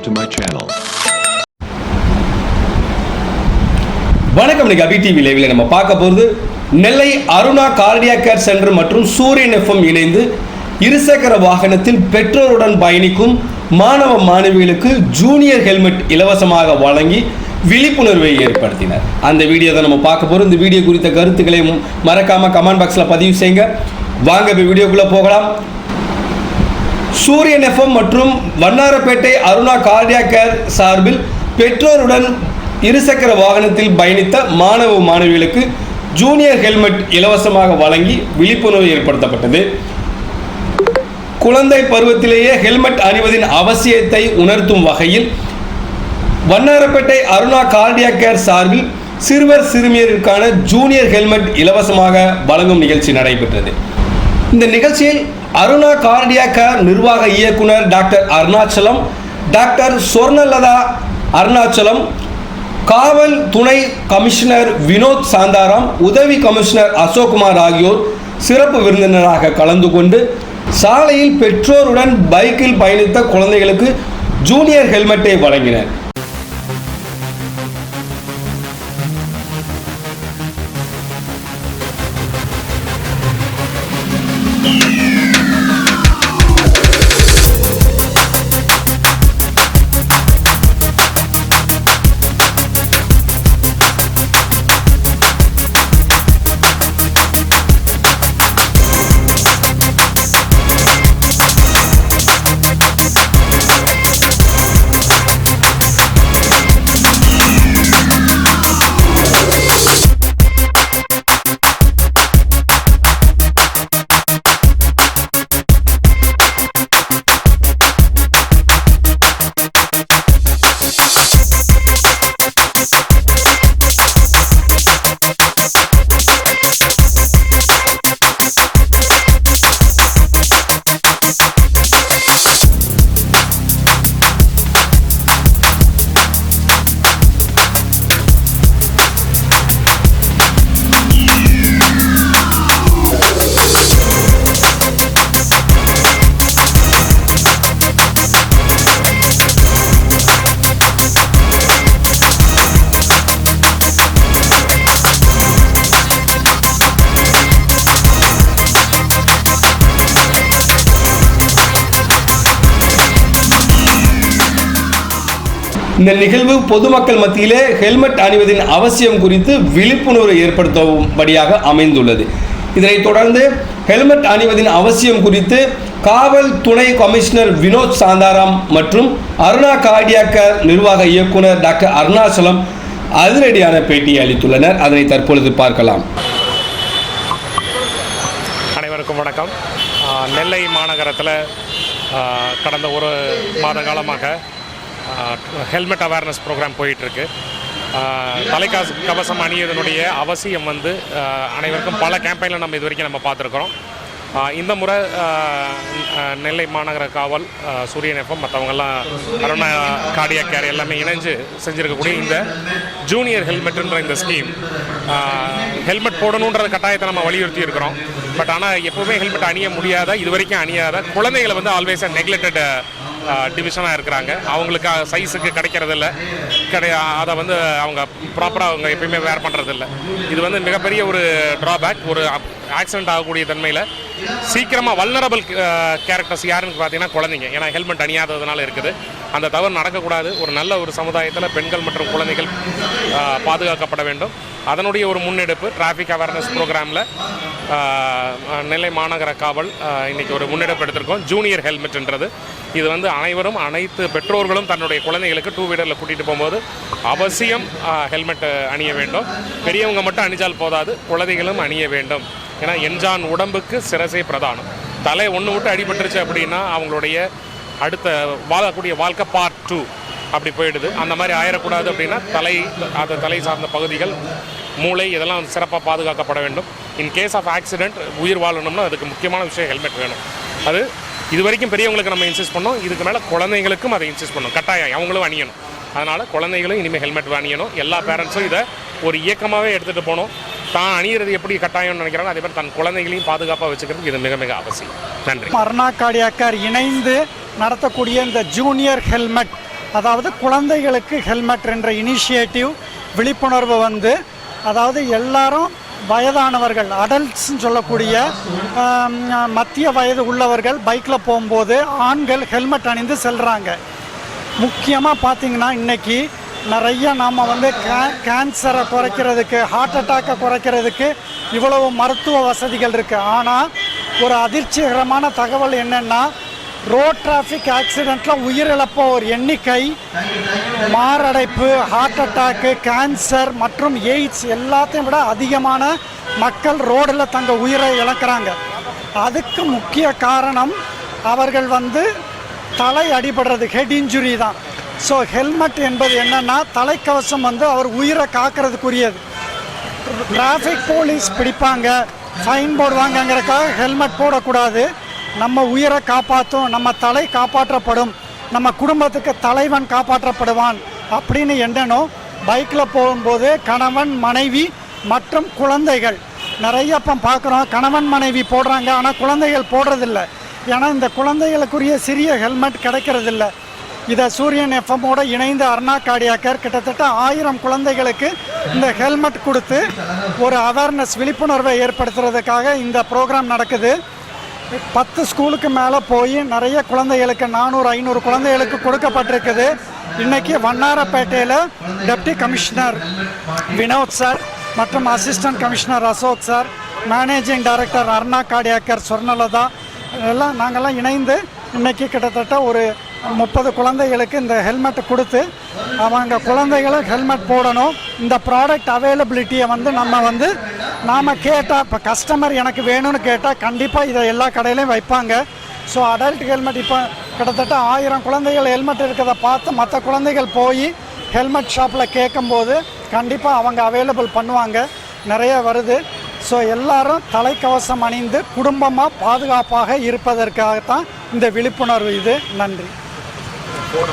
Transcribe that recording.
subscribe to my channel. வணக்கம் இன்னைக்கு அபி TV லைவில் நம்ம பார்க்க போகிறது Nellai Aruna cardiac care centre மற்றும் சூரியன் எஃப்எம் இணைந்து இருசக்கர வாகனத்தில் பெற்றோருடன் பயணிக்கும் மாணவ மாணவிகளுக்கு ஜூனியர் ஹெல்மெட் இலவசமாக வழங்கி விழிப்புணர்வை ஏற்படுத்தினர். அந்த வீடியோ தான் நம்ம பார்க்க போகிறோம் இந்த வீடியோ குறித்த கருத்துக்களை மறக்காமல் கமெண்ட் பாக்ஸில் பதிவு செய்யுங்க வாங்க இப்போ வீடியோக்குள்ளே போகலாம். சூரியன் எஃப்எம் மற்றும் வண்ணாரப்பேட்டை அருணா கார்டியா கேர் சார்பில் பெற்றோருடன் இருசக்கர வாகனத்தில் பயணித்த மாணவ மாணவிகளுக்கு ஜூனியர் ஹெல்மெட் இலவசமாக வழங்கி விழிப்புணர்வு ஏற்படுத்தப்பட்டது. குழந்தை பருவத்திலேயே ஹெல்மெட் அணிவதின் அவசியத்தை உணர்த்தும் வகையில் வண்ணாரப்பேட்டை அருணா கார்டியா கேர் சார்பில் சிறுவர் சிறுமியருக்கான ஜூனியர் ஹெல்மெட் இலவசமாக வழங்கும் நிகழ்ச்சி நடைபெற்றது. இந்த நிகழ்ச்சியில் அருணா கார்டியா நிர்வாக இயக்குனர் டாக்டர் அருணாச்சலம் டாக்டர் சொர்ணலதா அருணாச்சலம் காவல் துணை கமிஷனர் வினோத் சாந்தாராம் உதவி கமிஷனர் அசோக்குமார் ஆகியோர் சிறப்பு விருந்தினராக கலந்து கொண்டு சாலையில் பெற்றோருடன் பைக்கில் பயணித்த குழந்தைகளுக்கு ஜூனியர் ஹெல்மெட்டை வழங்கினர். இந்த நிகழ்வு பொதுமக்கள் மத்தியிலே ஹெல்மெட் அணிவதின் அவசியம் குறித்து விழிப்புணர்வு ஏற்படுத்தும்படியாக அமைந்துள்ளது. இதனைத் தொடர்ந்து ஹெல்மெட் அணிவதின் அவசியம் குறித்து காவல் துணை கமிஷனர் வினோத் சாந்தாராம் மற்றும் அருணா கார்டியாக்கர் நிர்வாக இயக்குனர் டாக்டர் அருணாச்சலம் அதிரடியான பேட்டியை அளித்துள்ளனர். அதனை தற்பொழுது பார்க்கலாம். அனைவருக்கும் வணக்கம். நெல்லை மாநகரத்தில் கடந்த ஒரு மாத காலமாக ஹெல்மெட் அவேர்னஸ் ப்ரோக்ராம் போயிட்டுருக்கு. தலைக்காசு கவசம் அணியதனுடைய அவசியம் வந்து அனைவருக்கும் பல கேம்பெயினில் நம்ம இது வரைக்கும் நம்ம பார்த்துருக்குறோம். இந்த முறை நெல்லை மாநகர காவல் சூரியன் எஃப்எம் மற்றவங்கெல்லாம் கரோனா கார்டியா கேர் எல்லாமே இணைஞ்சு செஞ்சுருக்கக்கூடிய இந்த ஜூனியர் ஹெல்மெட்டுன்ற இந்த ஸ்கீம் ஹெல்மெட் போடணுன்ற கட்டாயத்தை நம்ம வலியுறுத்தி இருக்கிறோம். பட் ஆனால் எப்போவுமே ஹெல்மெட் அணிய முடியாத இது வரைக்கும் அணியாத குழந்தைகளை வந்து ஆல்வேஸ் நெக்லெக்டட் டிவிஷனாக இருக்கிறாங்க. அவங்களுக்கு சைஸுக்கு கிடைக்கிறதில்ல. கிடை அதை வந்து அவங்க ப்ராப்பராக அவங்க எப்பயுமே வேர் பண்ணுறதில்ல இது வந்து மிகப்பெரிய ஒரு ட்ராபேக் ஒரு ஆக்சிடென்ட் ஆகக்கூடிய தன்மையில் சீக்கிரமாக வல்னரபிள் கேரக்டர்ஸ் யாருன்னு பார்த்தீங்கன்னா குழந்தைங்க. ஏன்னா ஹெல்மெட் அணியாததுனால இருக்குது. அந்த தவறு நடக்கக்கூடாது. ஒரு நல்ல ஒரு சமுதாயத்தில் பெண்கள் மற்றும் குழந்தைகள் பாதுகாக்கப்பட வேண்டும். அதனுடைய ஒரு முன்னெடுப்பு டிராஃபிக் அவேர்னஸ் ப்ரோக்ராமில் நெல்லை மாநகர காவல் இன்றைக்கி ஒரு முன்னெடுப்பு எடுத்திருக்கோம். ஜூனியர் ஹெல்மெட்ன்றது இது வந்து அனைவரும் அனைத்து பெற்றோர்களும் தன்னுடைய குழந்தைகளுக்கு டூ வீலரில் கூட்டிகிட்டு போகும்போது அவசியம் ஹெல்மெட் அணிய வேண்டும். பெரியவங்க மட்டும் அணிஞ்சால் போதாது குழந்தைகளும் அணிய வேண்டும். ஏன்னா என்ஜான் உடம்புக்கு சிரசே பிரதானம். தலை ஒன்று விட்டு அடிபட்டுருச்சு அப்படின்னா அவங்களுடைய அடுத்த வாழக்கூடிய வாழ்க்கை பார்ட் டூ அப்படி போயிடுது. அந்த மாதிரி ஆயிடக்கூடாது அப்படின்னா தலை அந்த தலை சார்ந்த பகுதிகள் மூளை இதெல்லாம் சிறப்பாக பாதுகாக்கப்பட வேண்டும். இன் கேஸ் ஆஃப் ஆக்சிடென்ட் உயிர் வாழணும்னா அதுக்கு முக்கியமான விஷயம் ஹெல்மெட் வேணும். அது இது வரைக்கும் பெரியவங்களுக்கு நம்ம இன்சிஸ்ட் பண்ணோம். இதுக்கு மேலே குழந்தைங்களுக்கும் அதை இன்சிஸ்ட் பண்ணணும் கட்டாயம் அவங்களும் அணியணும். அதனால் குழந்தைகளும் இனிமேல் ஹெல்மெட் அணியணும். எல்லா பேரண்ட்ஸும் இதை ஒரு இயக்கமாகவே எடுத்துகிட்டு போகணும். தான் அணியிறது எப்படி கட்டாயம்னு நினைக்கிறாங்க அதே மாதிரி தன் குழந்தைகளையும் பாதுகாப்பாக வச்சுக்கிறதுக்கு இது மிக மிக அவசியம். நன்றி. அருணா இணைந்து நடத்தக்கூடிய இந்த ஜூனியர் ஹெல்மெட் அதாவது குழந்தைகளுக்கு ஹெல்மெட் என்ற இனிஷியேட்டிவ் விழிப்புணர்வு வந்து அதாவது எல்லாரும் வயதானவர்கள் அடல்ட்ஸ்ன்னு சொல்லக்கூடிய மத்திய வயது உள்ளவர்கள் பைக்கில் போகும்போது ஆண்கள் ஹெல்மெட் அணிந்து செல்கிறாங்க முக்கியமாக பார்த்தீங்கன்னா இன்னைக்கு நிறைய நாம் வந்து கே கேன்சரை குறைக்கிறதுக்கு ஹார்ட் அட்டாக்கை குறைக்கிறதுக்கு இவ்வளவு மருத்துவ வசதிகள் இருக்குது ஆனால் ஒரு அதிர்ச்சிகரமான தகவல் என்னென்னா ரோட் டிராஃபிக் ஆக்சிடெண்ட்டில் ஒரு எண்ணிக்கை மாரடைப்பு ஹார்ட் அட்டாக்கு கேன்சர் மற்றும் எய்ட்ஸ் எல்லாத்தையும் விட அதிகமான மக்கள் ரோடில் தங்க உயிரை இழக்கிறாங்க. அதுக்கு முக்கிய காரணம் அவர்கள் வந்து தலை அடிபடுறது ஹெட் இன்ஜுரி தான். ஸோ ஹெல்மெட் என்பது என்னென்னா தலைக்கவசம் வந்து அவர் உயிரை காக்கிறதுக்குரியது. டிராஃபிக் போலீஸ் பிடிப்பாங்க ஃபைன் போடுவாங்கங்கிறக்காக ஹெல்மெட் போடக்கூடாது. நம்ம உயிரை காப்பாற்றும் நம்ம தலை காப்பாற்றப்படும் நம்ம குடும்பத்துக்கு தலைவன் காப்பாற்றப்படுவான் அப்படின்னு எண்ணணும். பைக்கில் போகும்போது கணவன் மனைவி மற்றும் குழந்தைகள். நிறைய இப்போ பார்க்குறோம் கணவன் மனைவி போடுறாங்க ஆனால் குழந்தைகள் போடுறதில்ல. ஏன்னா இந்த குழந்தைகளுக்குரிய சிறிய ஹெல்மெட் கிடைக்கிறதில்ல. இதை சூரியன் எஃப்எம்மோடு இணைந்து அருணா காடியாக்கர் கிட்டத்தட்ட ஆயிரம் குழந்தைகளுக்கு இந்த ஹெல்மெட் கொடுத்து ஒரு அவேர்னஸ் விழிப்புணர்வை ஏற்படுத்துறதுக்காக இந்த ப்ரோக்ராம் நடக்குது. பத்து ஸ்கூலுக்கு மேலே போய் நிறைய குழந்தைகளுக்கு நானூறு ஐநூறு குழந்தைகளுக்கு கொடுக்கப்பட்டிருக்குது. இன்னைக்கு வண்ணாரப்பேட்டையில் டெப்டி கமிஷனர் வினோத் சார் மற்றும் assistant commissioner Ashok sir managing director Aruna cardiac care Swarnalatha எல்லாம் நாங்கள்லாம் இணைந்து இன்னைக்கு கிட்டத்தட்ட ஒரு முப்பது குழந்தைகளுக்கு இந்த ஹெல்மெட் கொடுத்து அவங்க குழந்தைகளும் ஹெல்மெட் போடணும். இந்த ப்ராடக்ட் அவைலபிலிட்டியை வந்து நம்ம வந்து நாம் கேட்டால் இப்போ கஸ்டமர் எனக்கு வேணும்னு கேட்டால் கண்டிப்பாக இதை எல்லா கடையிலையும் வைப்பாங்க. ஸோ அடல்ட் ஹெல்மெட் இப்போ கிட்டத்தட்ட ஆயிரம் குழந்தைகள் ஹெல்மெட் இருக்கிறத பார்த்து மற்ற குழந்தைகள் போய் ஹெல்மெட் ஷாப்பில் கேட்கும்போது கண்டிப்பாக அவங்க அவைலபிள் பண்ணுவாங்க. நிறைய வருது. ஸோ எல்லாரும் தலைக்கவசம் அணிந்து குடும்பமாக பாதுகாப்பாக இருப்பதற்காகத்தான் இந்த விழிப்புணர்வு இது. நன்றி. affordable